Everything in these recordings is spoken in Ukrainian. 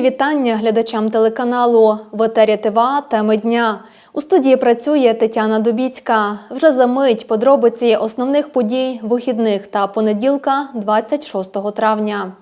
Вітання глядачам телеканалу в етері ТВА теми дня. У студії працює Тетяна Дубіцька. Вже за мить подробиці основних подій вихідних та понеділка 26 травня.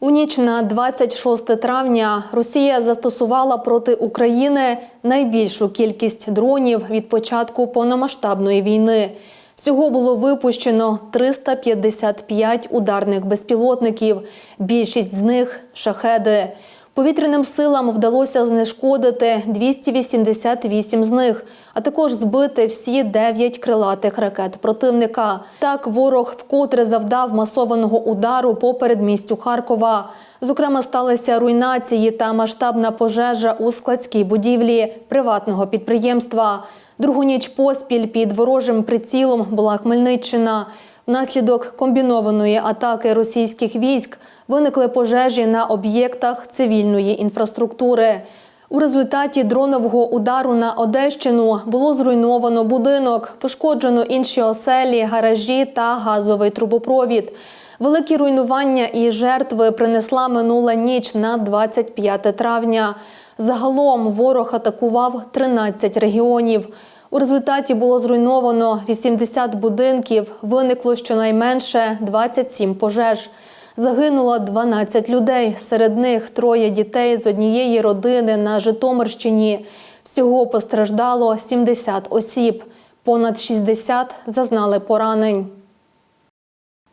У ніч на 26 травня Росія застосувала проти України найбільшу кількість дронів від початку повномасштабної війни. Всього було випущено 355 ударних безпілотників. Більшість з них шахеди. Повітряним силам вдалося знешкодити 288 з них, а також збити всі 9 крилатих ракет противника. Так, ворог вкотре завдав масованого удару по передмістю Харкова. Зокрема, сталися руйнації та масштабна пожежа у складській будівлі приватного підприємства. Другу ніч поспіль під ворожим прицілом була Хмельниччина. Внаслідок комбінованої атаки російських військ виникли пожежі на об'єктах цивільної інфраструктури. У результаті дронового удару на Одещину було зруйновано будинок, пошкоджено інші оселі, гаражі та газовий трубопровід. Великі руйнування і жертви принесла минула ніч на 25 травня. Загалом ворог атакував 13 регіонів. У результаті було зруйновано 80 будинків, виникло щонайменше 27 пожеж. Загинуло 12 людей, серед них троє дітей з однієї родини на Житомирщині. Всього постраждало 70 осіб, понад 60 зазнали поранень.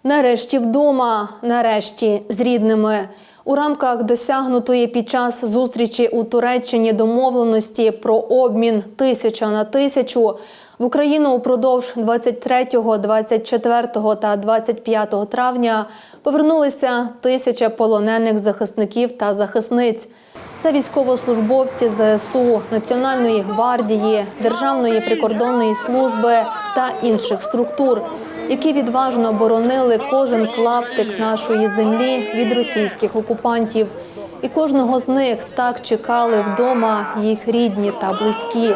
Нарешті вдома, нарешті з рідними. У рамках досягнутої під час зустрічі у Туреччині домовленості про обмін тисяча на тисячу в Україну упродовж 23, 24 та 25 травня повернулися тисяча полонених захисників та захисниць. Це військовослужбовці ЗСУ, Національної гвардії, Державної прикордонної служби та інших структур, які відважно боронили кожен клаптик нашої землі від російських окупантів. І кожного з них так чекали вдома їх рідні та близькі.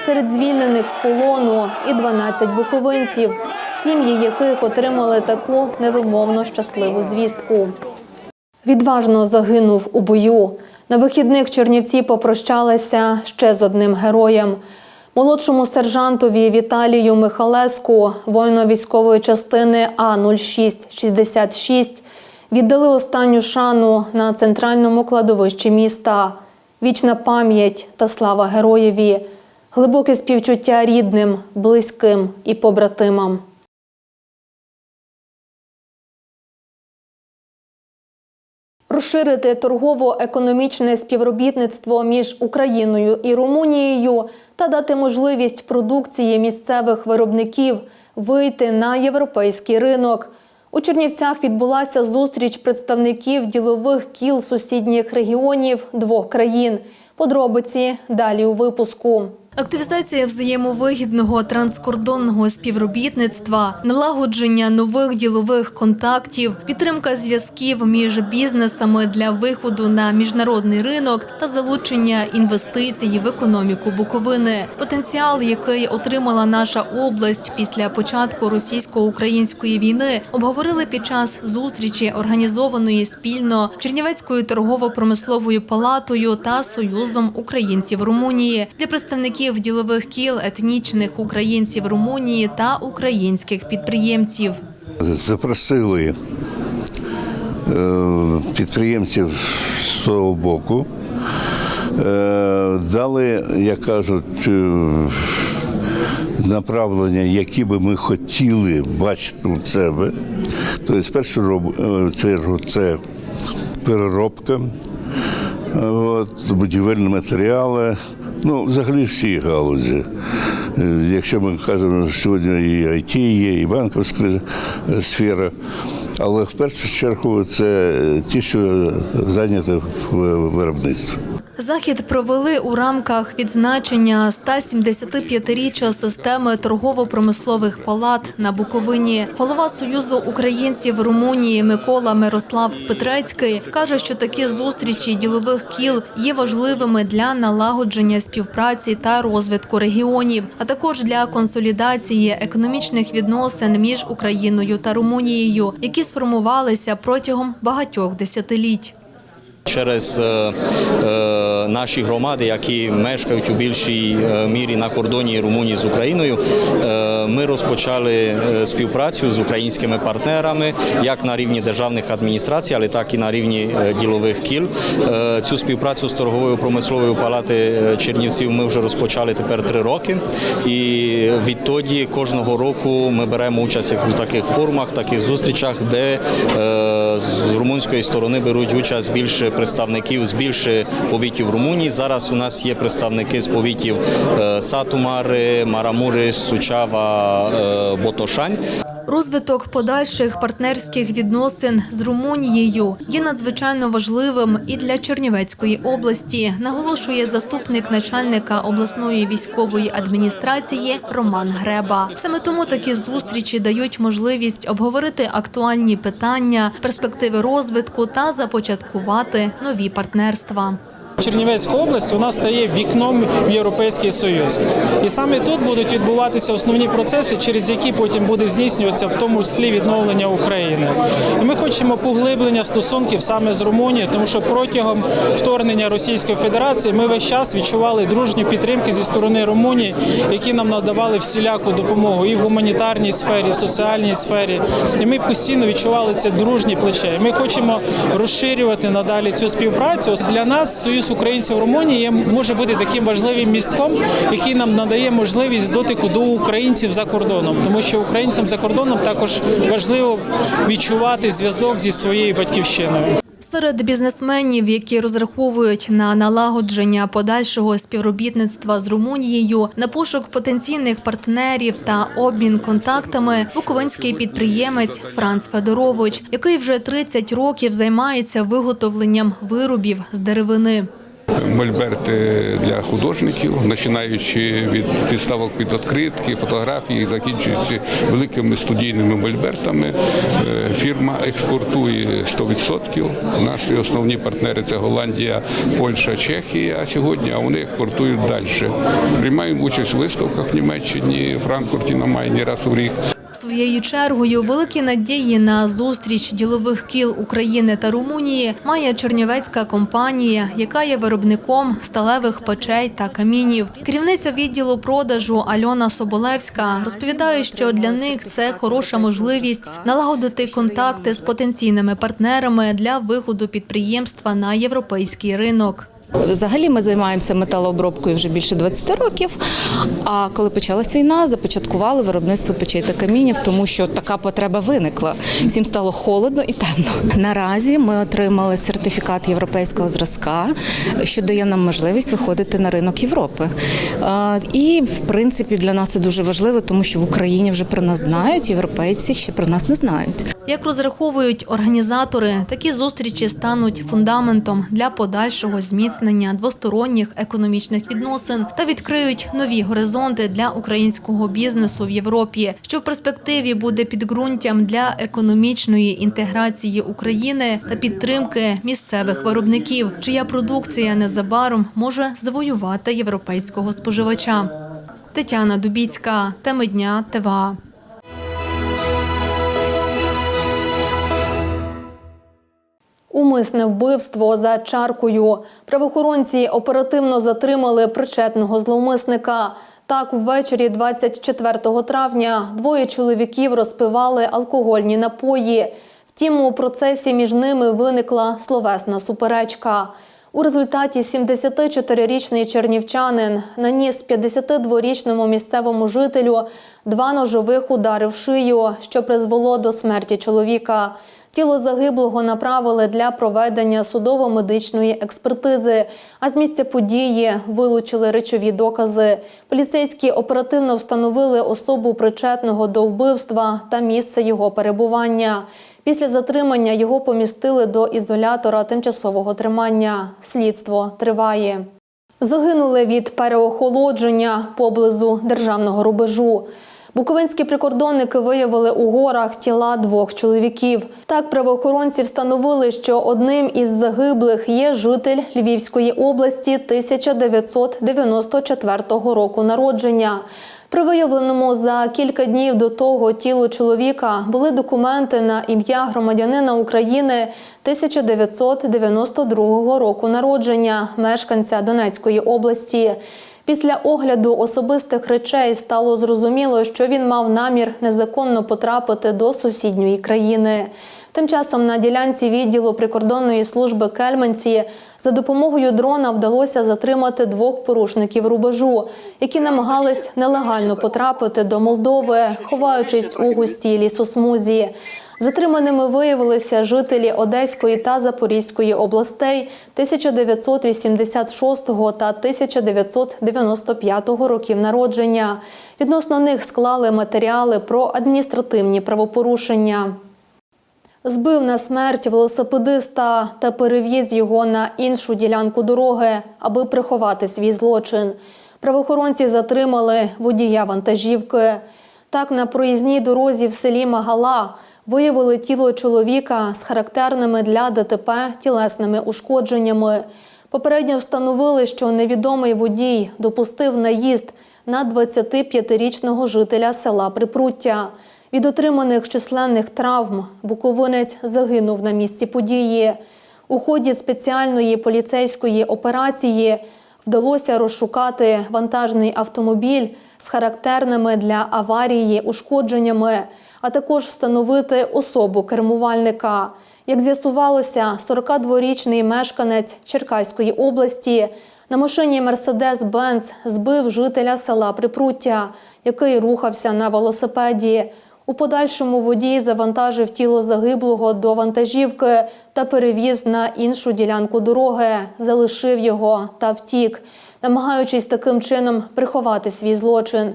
Серед звільнених з полону і 12 буковинців, сім'ї яких отримали таку невимовно щасливу звістку. Відважно загинув у бою. На вихідних Чернівці попрощалися ще з одним героєм. Молодшому сержантові Віталію Михалеску, воїно-військової частини А-0666, віддали останню шану на центральному кладовищі міста. Вічна пам'ять та слава героєві, глибоке співчуття рідним, близьким і побратимам. Розширити торгово-економічне співробітництво між Україною і Румунією та дати можливість продукції місцевих виробників вийти на європейський ринок. У Чернівцях відбулася зустріч представників ділових кіл сусідніх регіонів двох країн. Подробиці далі у випуску. Активізація взаємовигідного транскордонного співробітництва, налагодження нових ділових контактів, підтримка зв'язків між бізнесами для виходу на міжнародний ринок та залучення інвестицій в економіку Буковини. Потенціал, який отримала наша область після початку російсько-української війни, обговорили під час зустрічі, організованої спільно Чернівецькою торгово-промисловою палатою та Союзом українців Румунії для представників ділових кіл етнічних українців Румунії та українських підприємців. Запросили е, підприємців з того боку, Е, дали, як кажуть, е, направлення, які би ми хотіли бачити у себе. Тобто, в першу чергу, це переробка, будівельні матеріали, ну, взагалі всі галузі. Е, Якщо ми кажемо, сьогодні і IT є, і банківська сфера, але в першу чергу це ті, що зайняті в виробництві. Захід провели у рамках відзначення 175-річчя системи торгово-промислових палат на Буковині. Голова Союзу українців Румунії Микола Мирослав Петрецький каже, що такі зустрічі ділових кіл є важливими для налагодження співпраці та розвитку регіонів, а також для консолідації економічних відносин між Україною та Румунією, які сформувалися протягом багатьох десятиліть. Через е, е, наші громади, які мешкають у більшій е, мірі на кордоні Румунії з Україною, ми розпочали співпрацю з українськими партнерами як на рівні державних адміністрацій, але так і на рівні ділових кіл. Цю співпрацю з торговою промисловою палати Чернівців ми вже розпочали тепер три роки. І відтоді кожного року ми беремо участь у таких форумах, таких зустрічах, де з румунської сторони беруть участь більше представників з більше повітів Румунії. Зараз у нас є представники з повітів е, Сатумари, Марамури, Сучава, е, Ботошань. Розвиток подальших партнерських відносин з Румунією є надзвичайно важливим і для Чернівецької області, наголошує заступник начальника обласної військової адміністрації Роман Греба. Саме тому такі зустрічі дають можливість обговорити актуальні питання, перспективи розвитку та започаткувати нові партнерства. Чернівецька область вона стає вікном в Європейський Союз, і саме тут будуть відбуватися основні процеси, через які потім буде здійснюватися в тому числі відновлення України. І ми хочемо поглиблення стосунків саме з Румунією, тому що протягом вторгнення Російської Федерації ми весь час відчували дружню підтримки зі сторони Румунії, які нам надавали всіляку допомогу і в гуманітарній сфері, і в соціальній сфері. І ми постійно відчували це дружні плече. Ми хочемо розширювати надалі цю співпрацю. Для нас союз українців Румунії може бути таким важливим містком, який нам надає можливість дотику до українців за кордоном, тому що українцям за кордоном також важливо відчувати зв'язок зі своєю батьківщиною. Серед бізнесменів, які розраховують на налагодження подальшого співробітництва з Румунією, на пошук потенційних партнерів та обмін контактами, буковинський підприємець Франц Федорович, який вже 30 років займається виготовленням виробів з деревини. Мольберти для художників, починаючи від підставок під відкритки, фотографії, закінчуючи великими студійними мольбертами. Е, Фірма експортує 100%. Наші основні партнери це Голландія, Польща, Чехія. А сьогодні а вони експортують далі. Приймаємо участь у виставках в Німеччині, Франкфурті на Майні раз у рік. Своєю чергою великі надії на зустріч ділових кіл України та Румунії має чернівецька компанія, яка є виробником сталевих печей та камінів. Керівниця відділу продажу Альона Соболевська розповідає, що для них це хороша можливість налагодити контакти з потенційними партнерами для виходу підприємства на європейський ринок. Взагалі ми займаємося металообробкою вже більше 20 років. А коли почалась війна, започаткували виробництво печей та камінів, тому що така потреба виникла. Всім стало холодно і темно. Наразі ми отримали сертифікат європейського зразка, що дає нам можливість виходити на ринок Європи. І в принципі для нас це дуже важливо, тому що в Україні вже про нас знають, європейці ще про нас не знають. Як розраховують організатори, такі зустрічі стануть фундаментом для подальшого зміцнення двосторонніх економічних відносин та відкриють нові горизонти для українського бізнесу в Європі, що в перспективі буде підґрунтям для економічної інтеграції України та підтримки місцевих виробників, чия продукція незабаром може завоювати європейського споживача. Тетяна Дубіцька, теми дня ТВА. Умисне вбивство за чаркою. Правоохоронці оперативно затримали причетного зловмисника. Так, ввечері 24 травня двоє чоловіків розпивали алкогольні напої. Втім, у процесі між ними виникла словесна суперечка. У результаті 74-річний чернівчанин наніс 52-річному місцевому жителю два ножових удари в шию, що призвело до смерті чоловіка. Тіло загиблого направили для проведення судово-медичної експертизи. А з місця події вилучили речові докази. Поліцейські оперативно встановили особу причетного до вбивства та місце його перебування. Після затримання його помістили до ізолятора тимчасового тримання. Слідство триває. Загинули від переохолодження поблизу державного рубежу. Буковинські прикордонники виявили у горах тіла двох чоловіків. Так, правоохоронці встановили, що одним із загиблих є житель Львівської області 1994 року народження. При виявленому за кілька днів до того тілу чоловіка були документи на ім'я громадянина України 1992 року народження, мешканця Донецької області. Після огляду особистих речей стало зрозуміло, що він мав намір незаконно потрапити до сусідньої країни. Тим часом на ділянці відділу прикордонної служби Кельменці за допомогою дрона вдалося затримати двох порушників рубежу, які намагались нелегально потрапити до Молдови, ховаючись у густій лісосмузі. Затриманими виявилися жителі Одеської та Запорізької областей 1986 та 1995 років народження. Відносно них склали матеріали про адміністративні правопорушення. Збив на смерть велосипедиста та перевіз його на іншу ділянку дороги, аби приховати свій злочин. Правоохоронці затримали водія вантажівки. Так, на проїзній дорозі в селі Магала виявили тіло чоловіка з характерними для ДТП тілесними ушкодженнями. Попередньо встановили, що невідомий водій допустив наїзд на 25-річного жителя села Припруття. Від отриманих численних травм буковинець загинув на місці події. У ході спеціальної поліцейської операції вдалося розшукати вантажний автомобіль з характерними для аварії ушкодженнями, а також встановити особу кермувальника. Як з'ясувалося, 42-річний мешканець Черкаської області на машині Мерседес-Бенц збив жителя села Припруття, який рухався на велосипеді. У подальшому водій завантажив тіло загиблого до вантажівки та перевіз на іншу ділянку дороги, залишив його та втік, намагаючись таким чином приховати свій злочин.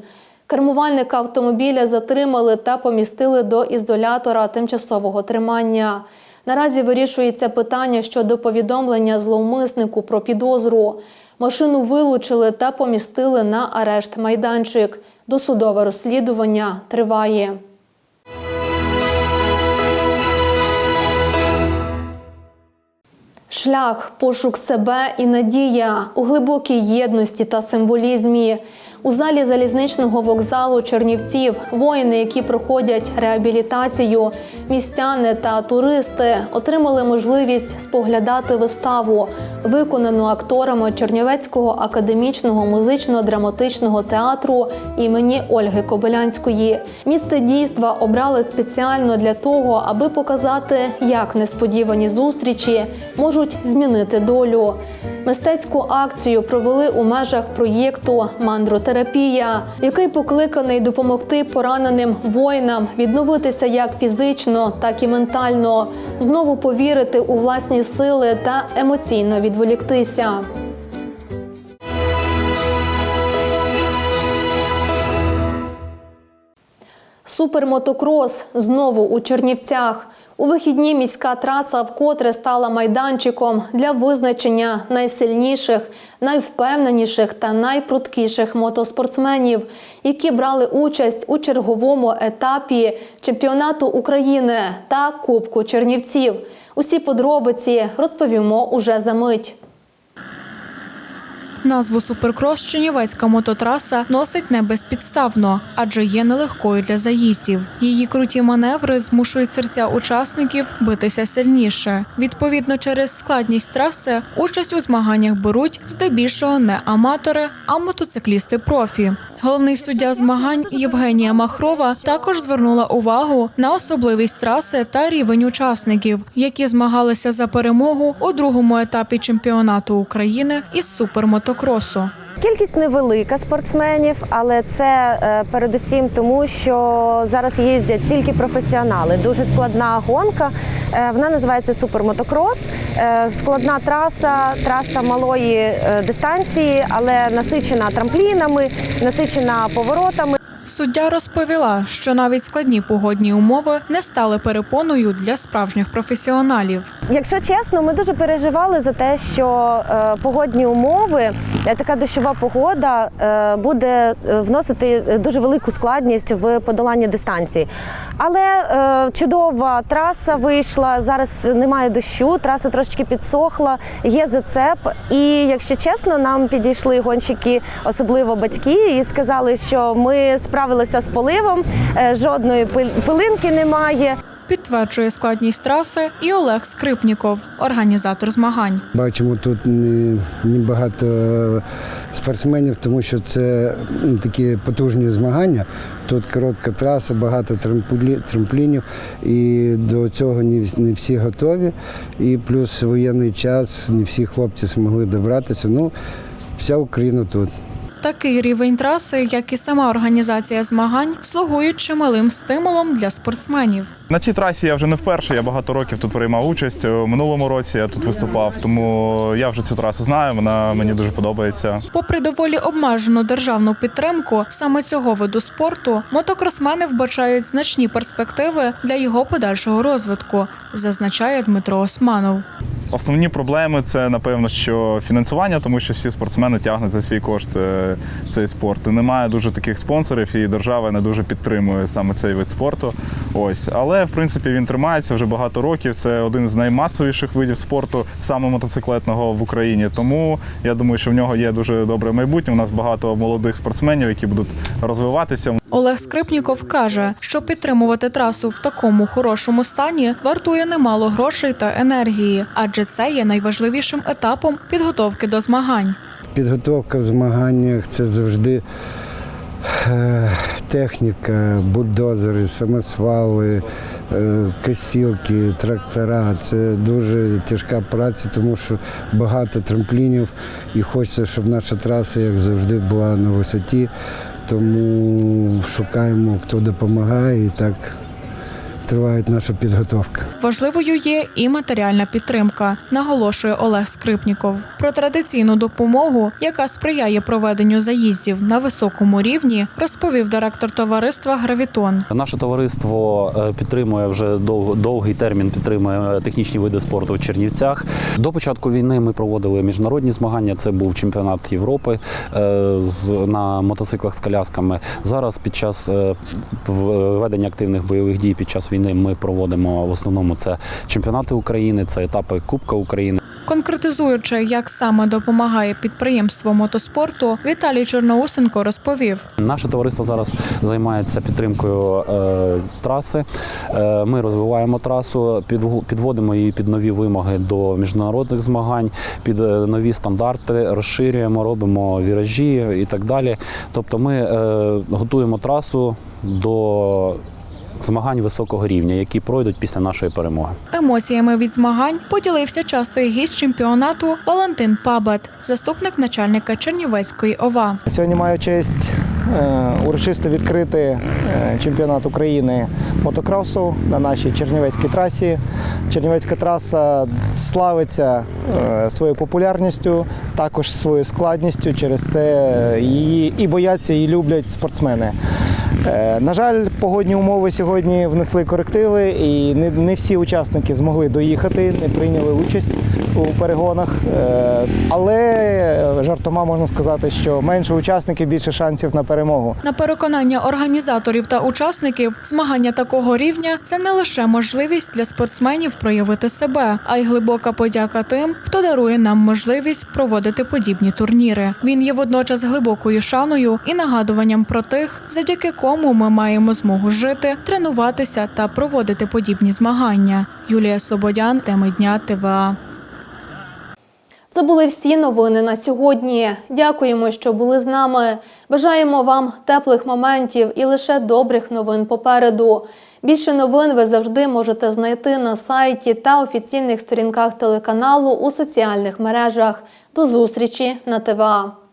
Кермувальника автомобіля затримали та помістили до ізолятора тимчасового тримання. Наразі вирішується питання щодо повідомлення зловмиснику про підозру. Машину вилучили та помістили на арешт майданчик. Досудове розслідування триває. Шлях, пошук себе і надія у глибокій єдності та символізмі. У залі залізничного вокзалу Чернівців воїни, які проходять реабілітацію, містяни та туристи отримали можливість споглядати виставу, виконану акторами Чернівецького академічного музично-драматичного театру імені Ольги Кобилянської. Місце дійства обрали спеціально для того, аби показати, як несподівані зустрічі можуть змінити долю. Мистецьку акцію провели у межах проєкту Мандротерапія, який покликаний допомогти пораненим воїнам відновитися як фізично, так і ментально, знову повірити у власні сили та емоційно відволіктися. Супермотокрос знову у Чернівцях. У вихідні міська траса вкотре стала майданчиком для визначення найсильніших, найвпевненіших та найпруткіших мотоспортсменів, які брали участь у черговому етапі чемпіонату України та Кубку Чернівців. Усі подробиці розповімо уже за мить. Назву Суперкрос Чернівецька мототраса носить не безпідставно, адже є нелегкою для заїздів. Її круті маневри змушують серця учасників битися сильніше. Відповідно, через складність траси участь у змаганнях беруть здебільшого не аматори, а мотоциклісти профі. Головний суддя змагань Євгенія Махрова також звернула увагу на особливість траси та рівень учасників, які змагалися за перемогу у другому етапі чемпіонату України із супермотокросу. Кількість невелика спортсменів, але це е, передусім тому, що зараз їздять тільки професіонали. Дуже складна гонка. Е, Вона називається супермотокрос. Е, Складна траса, траса малої е, дистанції, але насичена трамплінами, насичена поворотами. Суддя розповіла, що навіть складні погодні умови не стали перепоною для справжніх професіоналів. Якщо чесно, ми дуже переживали за те, що е, погодні умови, е, така дощова погода е, буде вносити дуже велику складність в подоланні дистанції. Але чудова траса вийшла. Зараз немає дощу, траса трошечки підсохла, є зацеп. І якщо чесно, нам підійшли гонщики, особливо батьки, і сказали, що ми справилися з поливом, е, жодної пилинки немає. Підтверджує складність траси і Олег Скрипніков, організатор змагань. Бачимо тут не, не багато спортсменів, тому що це такі потужні змагання. Тут коротка траса, багато трамплі, трамплінів, і до цього не, не всі готові. І плюс воєнний час, не всі хлопці змогли добратися. Ну, вся Україна тут. Такий рівень траси, як і сама організація змагань, слугують чималим стимулом для спортсменів. На цій трасі я вже не вперше. Я багато років тут приймав участь. У минулому році я тут виступав, тому я вже цю трасу знаю. Вона мені дуже подобається. Попри доволі обмежену державну підтримку саме цього виду спорту, мотокросмени вбачають значні перспективи для його подальшого розвитку, зазначає Дмитро Османов. Основні проблеми це напевно, що фінансування, тому що всі спортсмени тягнуть за свій кошт е, цей спорт. Немає дуже таких спонсорів, і держава не дуже підтримує саме цей вид спорту. Ось, але в принципі він тримається вже багато років. Це один з наймасовіших видів спорту, саме мотоциклетного в Україні. Тому я думаю, що в нього є дуже добре майбутнє. У нас багато молодих спортсменів, які будуть розвиватися. Олег Скрипніков каже, що підтримувати трасу в такому хорошому стані вартує немало грошей та енергії, адже це є найважливішим етапом підготовки до змагань. Підготовка в змаганнях це завжди техніка, бульдозери, самосвали, е, косілки, трактора. Це дуже тяжка праця, тому що багато трамплінів і хочеться, щоб наша траса, як завжди, була на висоті. Тому шукаємо, хто допомагає, і так триває наша підготовка. Важливою є і матеріальна підтримка, наголошує Олег Скрипніков. Про традиційну допомогу, яка сприяє проведенню заїздів на високому рівні, розповів директор товариства Гравітон. Наше товариство е, підтримує вже дов- довгий термін, підтримує технічні види спорту в Чернівцях. До початку війни ми проводили міжнародні змагання. Це був чемпіонат Європи е, з- на мотоциклах з колясками. Зараз під час е, в- ведення активних бойових дій під час війни ми проводимо в основному це чемпіонати України, це етапи Кубка України. Конкретизуючи, як саме допомагає підприємство мотоспорту, Віталій Чорноусенко розповів. Наше товариство зараз займається підтримкою е, траси. Е, ми розвиваємо трасу, підву- підводимо її під нові вимоги до міжнародних змагань, під е, нові стандарти, розширюємо, робимо віражі і так далі. Тобто, ми е, готуємо трасу до змагань високого рівня, які пройдуть після нашої перемоги. Емоціями від змагань поділився частий гість чемпіонату Валентин Пабет, заступник начальника Чернівецької ОВА. Сьогодні маю честь е, урочисто відкрити е, чемпіонат України мотокросу на нашій Чернівецькій трасі. Чернівецька траса славиться е, своєю популярністю, також своєю складністю. Через це її і бояться, і люблять спортсмени. Е, На жаль, погодні умови сьогодні внесли корективи, і не, не всі учасники змогли доїхати, не прийняли участь у перегонах. Е, Але жартома можна сказати, що менше учасників, більше шансів на перемогу. На переконання організаторів та учасників, змагання такого рівня це не лише можливість для спортсменів проявити себе, а й глибока подяка тим, хто дарує нам можливість проводити подібні турніри. Він є водночас глибокою шаною і нагадуванням про тих, завдяки кому ми маємо змогу жити, тренуватися та проводити подібні змагання. Юлія Слободян, теми дня ТВА. Це були всі новини на сьогодні. Дякуємо, що були з нами. Бажаємо вам теплих моментів і лише добрих новин попереду. Більше новин ви завжди можете знайти на сайті та офіційних сторінках телеканалу у соціальних мережах. До зустрічі на ТВА.